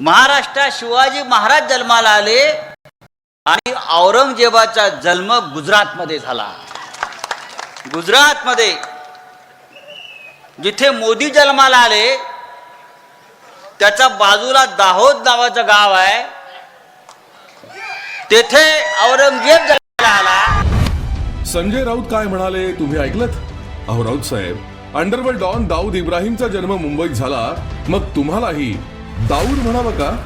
महाराष्ट्रात शिवाजी महाराज जन्माला आले आणि औरंगजेबाचा जन्म गुजरातमध्ये झाला. गुजरातमध्ये जिथे मोदी जन्माला आले त्याच्या बाजूला दाहोद नावाचं गाव आहे. तेथे औरंगजेब जन्माला आला. संजय राऊत काय म्हणाले तुम्ही ऐकलत? अहो राऊत साहेब अंडरवर्ल्ड डॉन दाऊद इब्राहिमचा जन्म मुंबईत झाला. मग तुम्हालाही दाऊद म्हणावं का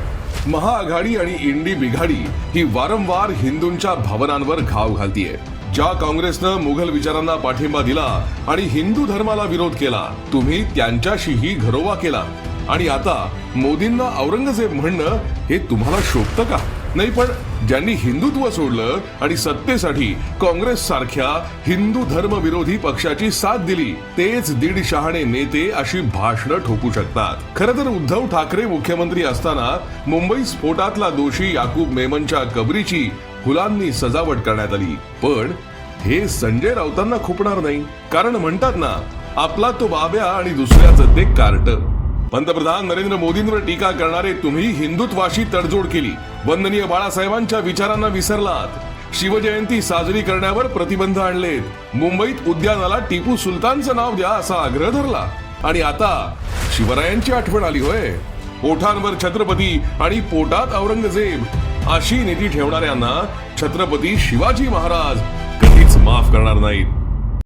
महाआघाडी आणि इंडी बिघाडी ही वारंवार हिंदूंच्या भावनांवर घाव घालतीये. ज्या काँग्रेसनं मुघल विचारांना पाठिंबा दिला आणि हिंदू धर्माला विरोध केला तुम्ही त्यांच्याशीही घरोबा केला. आणि आता मोदींना औरंगजेब म्हणणं हे तुम्हाला शोभतं का? नाही पण ज्यांनी हिंदुत्व सोडलं आणि सत्तेसाठी काँग्रेस सारख्या हिंदू धर्मविरोधी पक्षाची साथ दिली तेच दीड शहाणे नेते अशी भाषणं ठोकू शकतात. खर तर उद्धव ठाकरे मुख्यमंत्री असताना मुंबई स्फोटातला दोषी याकूब मेमनच्या कबरीची फुलांनी सजावट करण्यात आली. पण हे संजय राऊतांना खुपणार नाही. कारण म्हणतात ना आपला तो बाब्या आणि दुसऱ्याचं ते कार्ट. पंतप्रधान नरेंद्र मोदींवर टीका करणारे तुम्ही हिंदुत्वाशी तडजोड केली. वंदनीय बाळासाहेबांच्या विचारांना विसरलात. शिवजयंती साजरी करण्यावर प्रतिबंध आणलेत. मुंबईत उद्यानाला टिपू सुलतानचं नाव द्या असा आग्रह धरला. आणि आता शिवरायांची आठवण आली होय. ओठांवर छत्रपती आणि पोटात औरंगजेब अशी नीती ठेवणाऱ्यांना छत्रपती शिवाजी महाराज कधीच माफ करणार नाहीत.